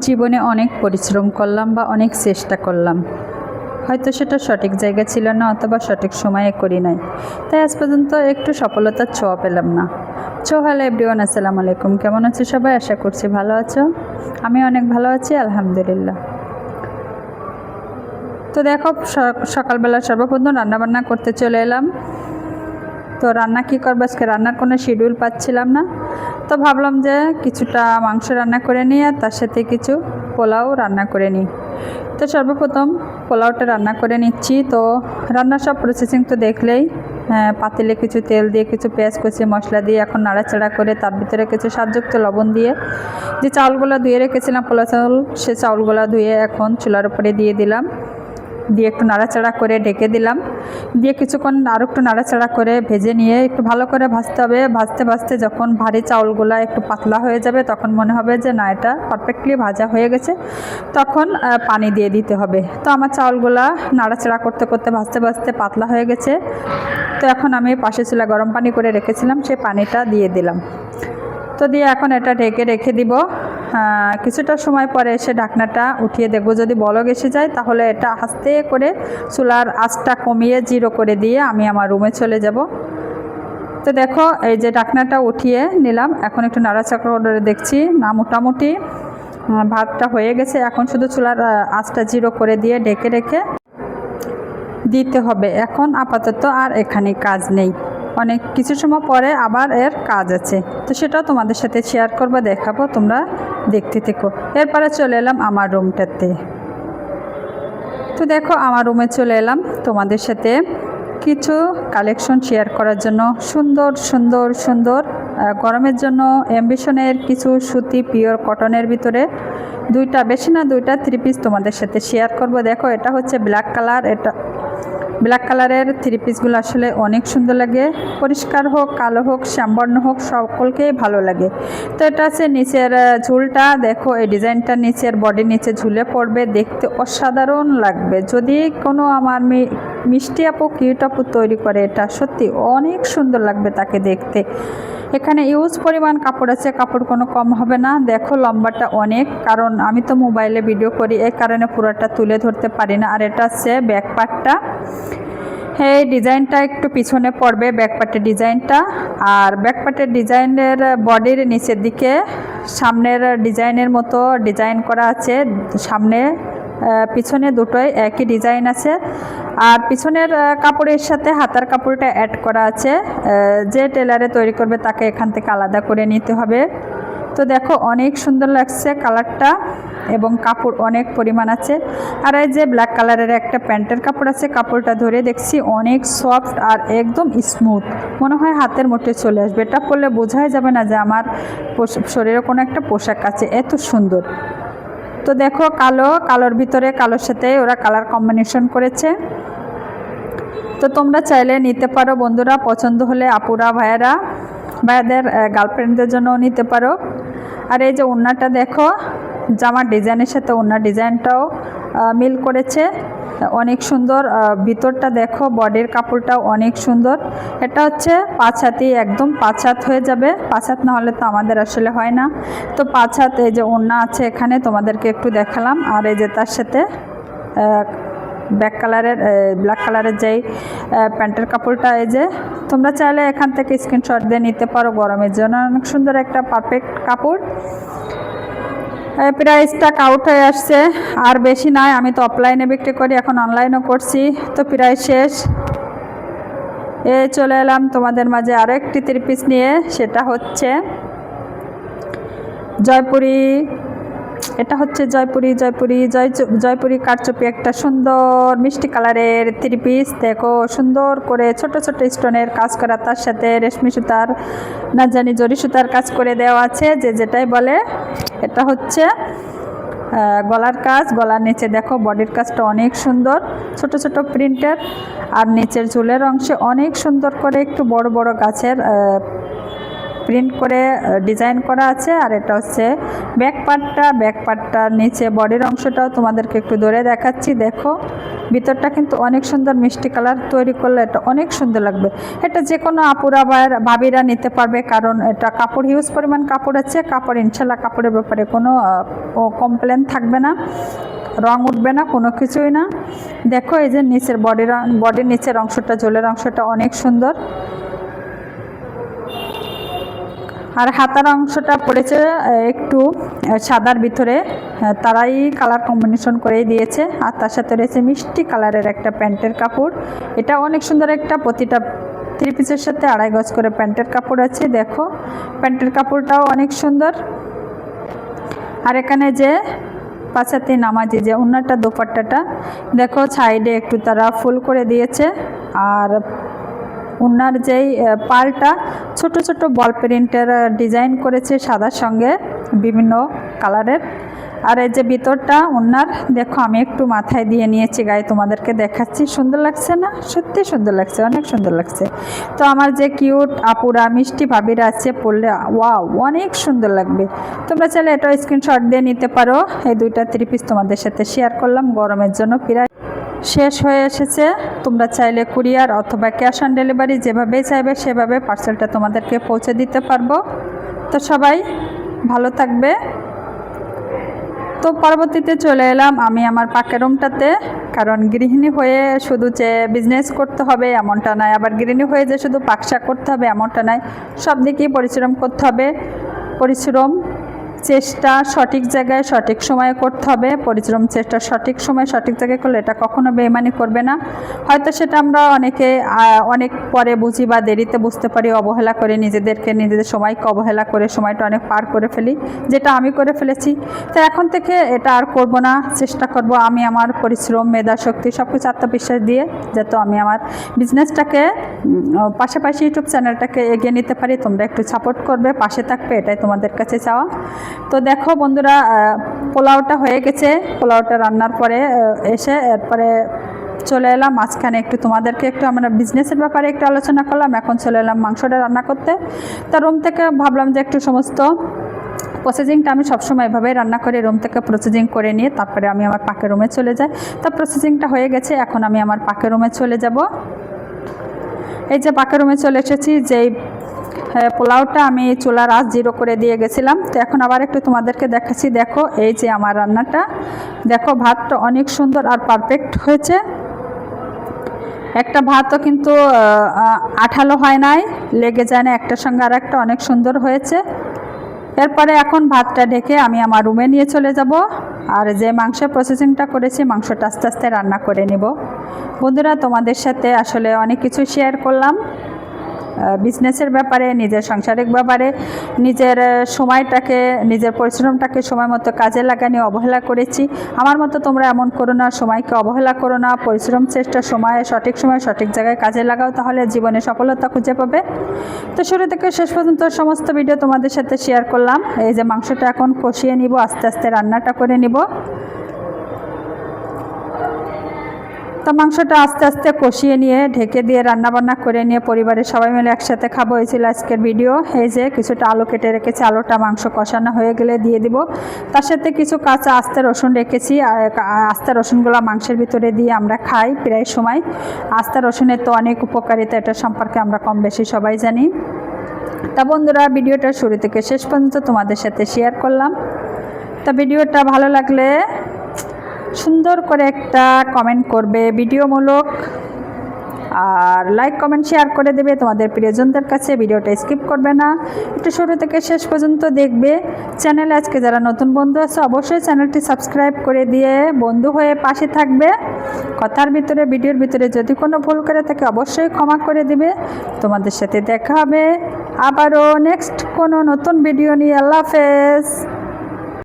জীবনে অনেক পরিশ্রম করলাম বা অনেক চেষ্টা করলাম। হয়তো সেটা সঠিক জায়গা ছিল না অথবা সঠিক সময়ে করি নাই। তাই আজ পর্যন্ত একটু সফলতার ছোঁয়া পেলাম না। ছো হ্যালো এভরিওয়ান, আসসালামু আলাইকুম। কেমন আছো সবাই? আশা করছি ভালো আছো। আমি অনেক ভালো আছি, আলহামদুলিল্লাহ। তো দেখো সকালবেলা সর্বপ্রথম রান্নাবান্না করতে চলে এলাম। তো রান্না কী করব? আজকে রান্নার কোনো শিডিউল পাচ্ছিলাম না। তো ভাবলাম যে কিছুটা মাংস রান্না করে নিই আর তার সাথে কিছু পোলাও রান্না করে নিই। তো সর্বপ্রথম পোলাওটা রান্না করে নিচ্ছি। তো রান্নার সব প্রসেসিং তো দেখলেই হ্যাঁ, পাতিলে কিছু তেল দিয়ে কিছু পেঁয়াজ কুচি মশলা দিয়ে এখন নাড়াচাড়া করে তার ভিতরে কিছু স্বাদযুক্ত লবণ দিয়ে যে চাউলগুলো ধুয়ে রেখেছিলাম পোলা চাউল সে চাউলগুলো ধুয়ে এখন চুলার উপরে দিয়ে দিলাম। দিয়ে একটু নাড়াচাড়া করে ঢেকে দিলাম। দিয়ে কিছুক্ষণ আরও একটু নাড়াচাড়া করে ভেজে নিয়ে একটু ভালো করে ভাজতে হবে। ভাজতে ভাজতে যখন ভারী চাউলগুলো একটু পাতলা হয়ে যাবে তখন মনে হবে যে, না, এটা পারফেক্টলি ভাজা হয়ে গেছে। তখন পানি দিয়ে দিতে হবে। তো আমার চাউলগুলা নাড়াচাড়া করতে করতে, ভাজতে ভাজতে পাতলা হয়ে গেছে। তো এখন আমি পাশে চুলা গরম পানি করে রেখেছিলাম। সেই পানিটা দিয়ে দিলাম। তো দিয়ে এখন এটা ঢেকে, রেখে দিব। কিছুটা সময় পরে এসে ঢাকনাটা উঠিয়ে দেখব। যদি বলক এসে যায়, তাহলে এটা আস্তে করে চুলার আঁচটা কমিয়ে জিরো করে দিয়ে আমি আমার রুমে চলে যাব। তো দেখো, এই যে ঢাকনাটা উঠিয়ে নিলাম। এখন একটু নাড়াচাড়া করে দেখছি। না, মোটামুটি ভাতটা হয়ে গেছে। এখন শুধু চুলার আঁচটা জিরো করে দিয়ে ডেকে রেখে দিতে হবে। এখন আপাতত আর এখানে কাজ নেই। অনেক কিছু সময় পরে আবার এর কাজ আছে। তো সেটাও তোমাদের সাথে শেয়ার করব, দেখাবো। তোমরা দেখতে থেকো। এরপরে চলে এলাম আমার রুমটাতে। তো দেখো, আমার রুমে চলে এলাম তোমাদের সাথে কিছু কালেকশন শেয়ার করার জন্য। সুন্দর সুন্দর সুন্দর গরমের জন্য অ্যাম্বিশনের কিছু সুতি পিওর কটনের ভিতরে দুইটা, বেশি না দুইটা থ্রি পিস তোমাদের সাথে শেয়ার করব। দেখো, এটা হচ্ছে ব্ল্যাক কালার এটা ব্ল্যাক কালারের থ্রি পিসগুলো আসলে অনেক সুন্দর লাগে। পরিষ্কার হোক, কালো হোক শ্যামবর্ণ হোক, সকলকেই ভালো লাগে। তো এটা আছে নিচের ঝুলটা। দেখো, এই ডিজাইনটা নিচের, বডির নিচে ঝুলে পড়বে। দেখতে অসাধারণ লাগবে। যদি কোনো আমার মি- মিষ্টি আপু, কিউট আপু তৈরি করে, এটা সত্যি অনেক সুন্দর লাগবে তাকে দেখতে। এখানে ইউজ পরিমাণ কাপড় আছে, কাপড় কোনো কম হবে না। দেখো লম্বাটা অনেক, কারণ আমি তো মোবাইলে ভিডিও করি, এই কারণে পুরোটা তুলে ধরতে পারি না। আর এটা হচ্ছে ব্যাক পার্টটা এই ডিজাইনটা একটু পিছনে পড়বে ব্যাকপার্টের ডিজাইনটা। আর ব্যাকপার্টের ডিজাইনের বডির নিচের দিকে সামনের ডিজাইনের মতো ডিজাইন করা আছে। সামনে পিছনে দুটোই একই ডিজাইন আছে। আর পিছনের কাপড়ের সাথে হাতার কাপড়টা অ্যাড করা আছে। যে টেলারে তৈরি করবে তাকে এখান থেকে আলাদা করে নিতে হবে। তো দেখো, অনেক সুন্দর লাগছে কালারটা এবং কাপড় অনেক পরিমাণ আছে। আর এই যে ব্ল্যাক কালারের একটা প্যান্টের কাপড় আছে, কাপড়টা ধরে দেখছি অনেক সফট আর একদম স্মুথ মনে হয় হাতের মুঠে চলে আসবে। এটা পরলে বোঝাই যাবে না যে আমার শরীরে কোনো একটা পোশাক আছে। এত সুন্দর। তো দেখো কালো, কালোর ভিতরে কালোর সাথে ওরা কালার কম্বিনেশন করেছে। তো তোমরা চাইলে নিতে পারো বন্ধুরা, পছন্দ হলে আপুরা, ভাইয়েরা, ভাইয়াদের গার্লফ্রেন্ডদের জন্য নিতে পারো। আর এই যে ওড়নাটা দেখো, জামার ডিজাইনের সাথে ওড়নার ডিজাইনটাও মিল করেছে। অনেক সুন্দর ভিতরটা দেখো, বডির কাপড়টাও অনেক সুন্দর। এটা হচ্ছে পাঁচ হাতি, একদম পাঁচ হাত হয়ে যাবে। পাঁচ হাত না হলে তো আমাদের আসলে হয় না। তো পাঁচ হাত, এই যে ওড়না আছে এখানে, তোমাদেরকে একটু দেখালাম। আর এই যে তার সাথে ব্ল্যাক কালারের ব্ল্যাক কালারের যেই প্যান্টের কাপড়টা, এই যে, তোমরা চাইলে এখান থেকে স্ক্রিনশট দিয়ে নিতে পারো গরমের জন্য। অনেক সুন্দর একটা পারফেক্ট কাপড়। প্রাইসটা কাউট হয়ে আসছে। আর বেশি নয় আমি তো অফলাইনে বিক্রি করি, এখন অনলাইনও করছি, তো প্রায় শেষ। এ, চলে এলাম তোমাদের মাঝে আরও একটি ত্রিপিস নিয়ে, সেটা হচ্ছে জয়পুরি এটা হচ্ছে জয়পুরি জয়পুরি, জয় জয়পুরি কারচুপি একটা সুন্দর মিষ্টি কালারের থ্রি পিস দেখো, সুন্দর করে ছোট ছোট স্টোনের কাজ করা, তার সাথে রেশমি সুতার, না জানি জরি সুতার কাজ করে দেওয়া আছে, যে যেটাই বলে। এটা হচ্ছে গলার কাজ, গলার নিচে দেখো বডির কাজটা অনেক সুন্দর, ছোট ছোট প্রিন্টের আর নিচের ঝুলের অংশে অনেক সুন্দর করে একটু বড় বড় গাছের প্রিন্ট করে ডিজাইন করা আছে। আর এটা হচ্ছে ব্যাক পার্টটা। ব্যাক পার্টটার নিচে বডির অংশটাও তোমাদেরকে একটু ধরে দেখাচ্ছি। দেখো, ভিতরটা কিন্তু অনেক সুন্দর মিষ্টি কালার তৈরি করলে এটা অনেক সুন্দর লাগবে। এটা যে কোনো আপুরা বা ভাবিরা নিতে পারবে, কারণ এটা কাপড় হিউজ পরিমাণ কাপড় আছে। কাপড় ইনশাল্লাহ কাপড়ের ব্যাপারে কোনো কমপ্লেন থাকবে না, রং উঠবে না, কোনো কিছুই না। দেখো, এই যে নিচের বডির বডির নিচের অংশটা জলের অংশটা অনেক সুন্দর। আর হাতার অংশটা পড়েছে একটু সাদার ভিতরে। তারাই কালার কম্বিনেশন করেই দিয়েছে। আর তার সাথে রয়েছে মিষ্টি কালারের একটা প্যান্টের কাপড়। এটা অনেক সুন্দর একটা প্রতিটা থ্রি পিসের সাথে আড়াই গজ করে প্যান্টের কাপড় আছে, দেখো। প্যান্টের কাপড়টাও অনেক সুন্দর। আর এখানে যে পাঁচাতে নামাজি, যে অন্যটা দোপাট্টাটা, দেখো, সাইডে একটু তারা ফুল করে দিয়েছে। আর উনার যেই পালটা ছোট ছোট বল প্রিন্টের ডিজাইন করেছে সাদার সঙ্গে বিভিন্ন কালারের। আর এই যে ভিতরটা উনার, দেখো আমি একটু মাথায় দিয়ে নিয়েছি গায়ে তোমাদেরকে দেখাচ্ছি। সুন্দর লাগছে না? সত্যি সুন্দর লাগছে, অনেক সুন্দর লাগছে। তো আমার যে কিউট আপুরা, মিষ্টি ভাবিরা আছে, পড়লে ওয়াও, অনেক সুন্দর লাগবে। তোমরা চাইলে এটা স্ক্রিনশট দিয়ে নিতে পারো। এই দুইটা থ্রি পিস তোমাদের সাথে শেয়ার করলাম, গরমের জন্য প্রায় শেষ হয়ে এসেছে। তোমরা চাইলে কুরিয়ার অথবা ক্যাশ অন ডেলিভারি যেভাবে চাইবে সেভাবে পার্সেলটা তোমাদেরকে পৌঁছে দিতে পারব। তো সবাই ভালো থাকবে। তো পরবর্তীতে চলে এলাম আমি আমার পাকের রুমটাতে, কারণ গৃহিণী হয়ে শুধু যে বিজনেস করতে হবে এমনটা নয়, আবার গৃহিণী হয়ে যে শুধু পাকশাক করতে হবে এমনটা নয়, সব দিকেই পরিশ্রম করতে হবে। পরিশ্রম চেষ্টা সঠিক জায়গায় সঠিক সময়ে করতে হবে, পরিশ্রম চেষ্টা সঠিক সময় সঠিক জায়গায় করলে এটা কখনো বেমানি করবে না। হয়তো সেটা আমরা অনেকে অনেক পরে বুঝি বা দেরিতে বুঝতে পারি, অবহেলা করে নিজেদেরকে, নিজেদের সময়কে অবহেলা করে সময়টা অনেক পার করে ফেলি, যেটা আমি করে ফেলেছি। তো এখন থেকে এটা আর করব না, চেষ্টা করব আমি আমার পরিশ্রম, মেধা, শক্তি সব কিছু আত্মবিশ্বাস দিয়ে যাতে আমি আমার বিজনেসটাকে পাশাপাশি ইউটিউব চ্যানেলটাকে এগিয়ে নিতে পারি। তোমরা একটু সাপোর্ট করবে, পাশে থাকবে, এটাই তোমাদের কাছে চাওয়া। তো দেখো বন্ধুরা পোলাওটা হয়ে গেছে। পোলাওটা রান্নার পরে এসে এরপরে চলে এলাম। মাঝখানে একটু তোমাদেরকে একটু আমরা বিজনেসের ব্যাপারে একটু আলোচনা করলাম। এখন চলে এলাম মাংসটা রান্না করতে। তা রুম থেকে ভাবলাম যে একটু সমস্ত প্রসেসিংটা আমি সবসময় এভাবেই রান্না করে। রুম থেকে প্রসেসিং করে নিয়ে তারপরে আমি আমার পাকের রুমে চলে যাই। তা প্রসেসিংটা হয়ে গেছে। এখন আমি আমার পাকের রুমে চলে যাব। এই যে পাকের রুমে চলে এসেছি, যেই পোলাওটা আমি চুলার আঁচ জিরো করে দিয়ে গেছিলাম। তো এখন আবার একটু তোমাদেরকে দেখাচ্ছি। দেখো, এই যে আমার রান্নাটা। দেখো, ভাতটা অনেক সুন্দর আর পারফেক্ট হয়েছে। একটা ভাতও কিন্তু আঠালো হয় নাই, লেগে যায় না। একটার সঙ্গে আর একটা অনেক সুন্দর হয়েছে। এরপরে এখন ভাতটা ঢেকে আমি আমার রুমে নিয়ে চলে যাব। আর যে মাংসের প্রসেসিংটা করেছি, মাংসটা আস্তে আস্তে রান্না করে নিব। বন্ধুরা, তোমাদের সাথে আসলে অনেক কিছু শেয়ার করলাম। বিজনেসের ব্যাপারে, নিজের সাংসারিক ব্যাপারে, নিজের সময়টাকে, নিজের পরিশ্রমটাকে সময় মতো কাজে লাগানি, অবহেলা করেছি। আমার মতো তোমরা এমন করো না, সময়কে অবহেলা করো না, পরিশ্রম চেষ্টা সময়ে, সঠিক সময়, সঠিক জায়গায় কাজে লাগাও, তাহলে জীবনে সফলতা খুঁজে পাবে। তো শুরু থেকে শেষ পর্যন্ত সমস্ত ভিডিও তোমাদের সাথে শেয়ার করলাম। এই যে মাংসটা এখন কষিয়ে নিব, আস্তে আস্তে রান্নাটা করে নিব। তো মাংসটা আস্তে আস্তে কষিয়ে নিয়ে ঢেকে দিয়ে রান্না বান্না করে নিয়ে পরিবারের সবাই মিলে একসাথে খাব। হয়েছিল আজকের ভিডিও। এই যে কিছুটা আলু কেটে রেখেছি, আলুটা মাংস কষানো হয়ে গেলে দিয়ে দিব। তার সাথে কিছু কাঁচা আস্তে রসুন রেখেছি। আস্তে রসুনগুলো মাংসের ভিতরে দিয়ে আমরা খাই প্রায় সময়। আস্তে রসুনের তো অনেক উপকারিতা, এটা সম্পর্কে আমরা কম বেশি সবাই জানি। তা বন্ধুরা, ভিডিওটা শুরু থেকে শেষ পর্যন্ত তোমাদের সাথে শেয়ার করলাম। তা ভিডিওটা ভালো লাগলে সুন্দর করে একটা কমেন্ট করবে ভিডিওমূলক। আর লাইক কমেন্ট শেয়ার করে দেবে তোমাদের প্রিয়জনদের কাছে। ভিডিওটা স্কিপ করবে না। একটু শুরু থেকে শেষ পর্যন্ত দেখবে। চ্যানেলে আজকে যারা নতুন বন্ধু আছে, অবশ্যই চ্যানেলটি সাবস্ক্রাইব করে দিয়ে বন্ধু হয়ে পাশে থাকবে। কথার ভিতরে, ভিডিওর ভিতরে যদি কোনো ভুল করে থাকে, অবশ্যই ক্ষমা করে দিবে। তোমাদের সাথে দেখা হবে। আবারও নেক্সট কোনো নতুন ভিডিও নিয়ে। আল্লাহ হাফেজ।